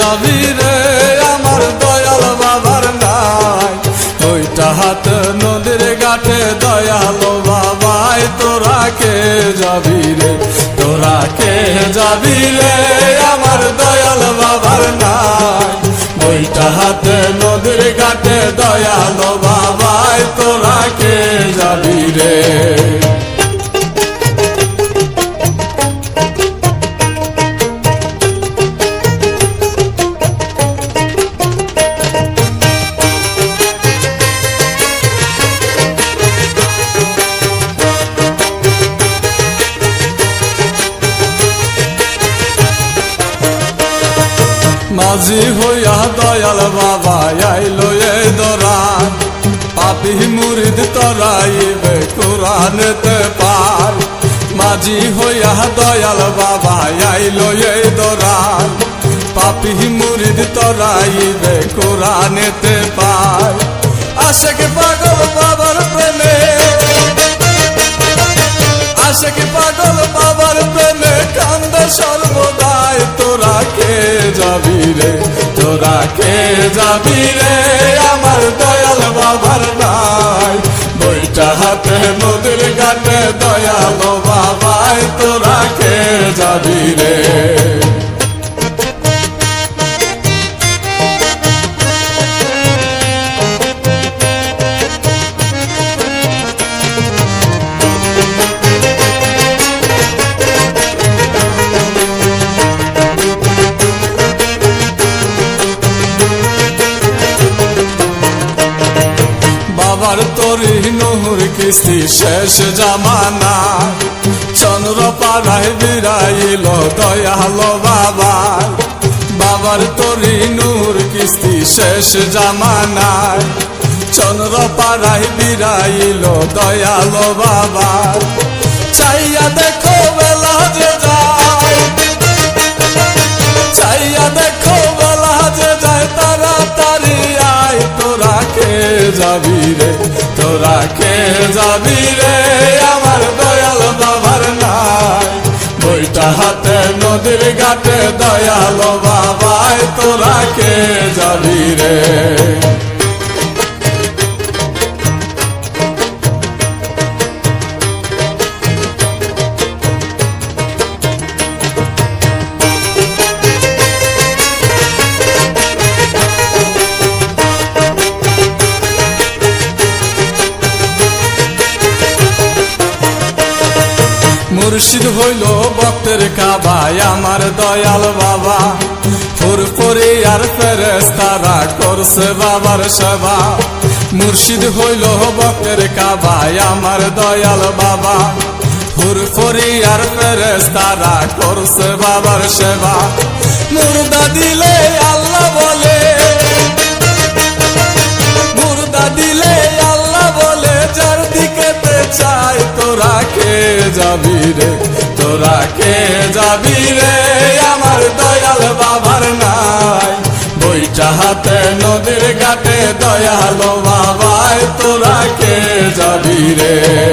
যাবি আমার দয়াল বাবার নাই ওইটা হাত নদীর ঘাটে দয়াল বাবাই, তোরা কে যাবি রে? তোরা কে যাবি রে আমার দয়াল বাবার নাই ওইটা হাতে নদীর ঘাটে দয়াল বাবাই, তোরা কে যাবি রে? মাঝি হইয়া দয়াল বাবা আইলো এই দরান। পাপি মুরিদ তরাইবে কোরআনেতে পার। মাঝি হইয়া দয়াল বাবা আইলো এই দরান। পাপি মুরিদ তরাইবে কোরআনেতে পার। আশেকে পাগল বাবার প্রেমে, আশেকে পাগল যাবি রে তোরা কে যাবি রে আমার দয়াল বাবার নাই বইটা হাতে নদীর ঘাটে, দয়াল বাবাই, তোরা কে যাবি রে কিস্তি শেষ জামানা। চন্দ্র পাড়ায় দয়াল বাবা। বাবার তরি নূর কিস্তি শেষ জামানায় চন্দ্র পাড়ায় দয়াল বাবা। চাইয়া দেখো বেলা যে তোরা কে যাবি রে, আমার দয়াল বাবার নাই। বইটা হাতে নদীর ঘাটে, দয়াল বাবায় তোরা কে যাবি রে। মুর্শিদ হইল ভক্তের কাবাই আমার দয়াল বাবা। ফুরফুরি আর ফেরেস তারা করছে বাবার সেবা। মুর্শিদ হইল ভক্তের কাবাই আমার দয়াল বাবা। ফুরফুরি আর ফেরেস তারা করছে বাবার সেবা। মুর্দা দিলে যাবি রে? তোরা কে যাবি রে? আমার দয়াল বাবার নাই। বইটা হাতে নদীর ঘাটে, দয়াল বাবায় তোরা কে যাবি রে?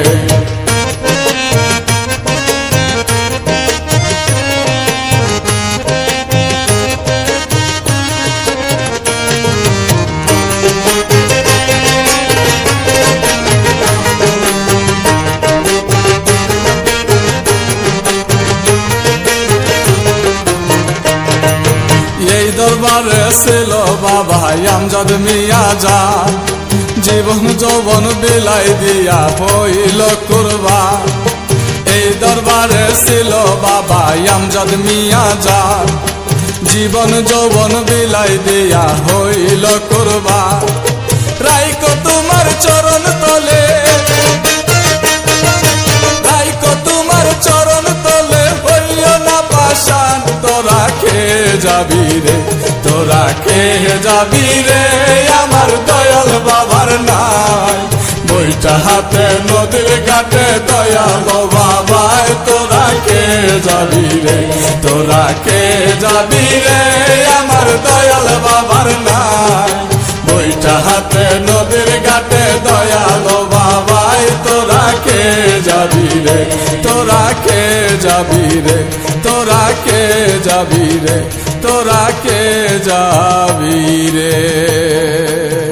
দরবারে ছিল বাবা আমজাদ মিয়া যা জীবন যৌবন বিলাই দিয়া হইল কুরবা এই দরবারে ছিল বাবা আমজাদ মিয়া যা জীবন যৌবন বিলাই দিয়া হইল কুরবা রাইকো যাবি রে? তোরা কে যাবি রে? আমার দয়াল বাবার নাই। বইটা হাতে নদীর ঘাটে, দয়াল বাবায় তোরা কে যাবি রে? তোরা কে যাবি রে? আমার দয়াল বাবার নাই। বইটা হাতে নদীর ঘাটে, দয়াল বাবাই, তোরা কে যাবি রে? তোরা কে যাবি রে? তোরা কে যাবি রে? তোরা কে যাবি রে?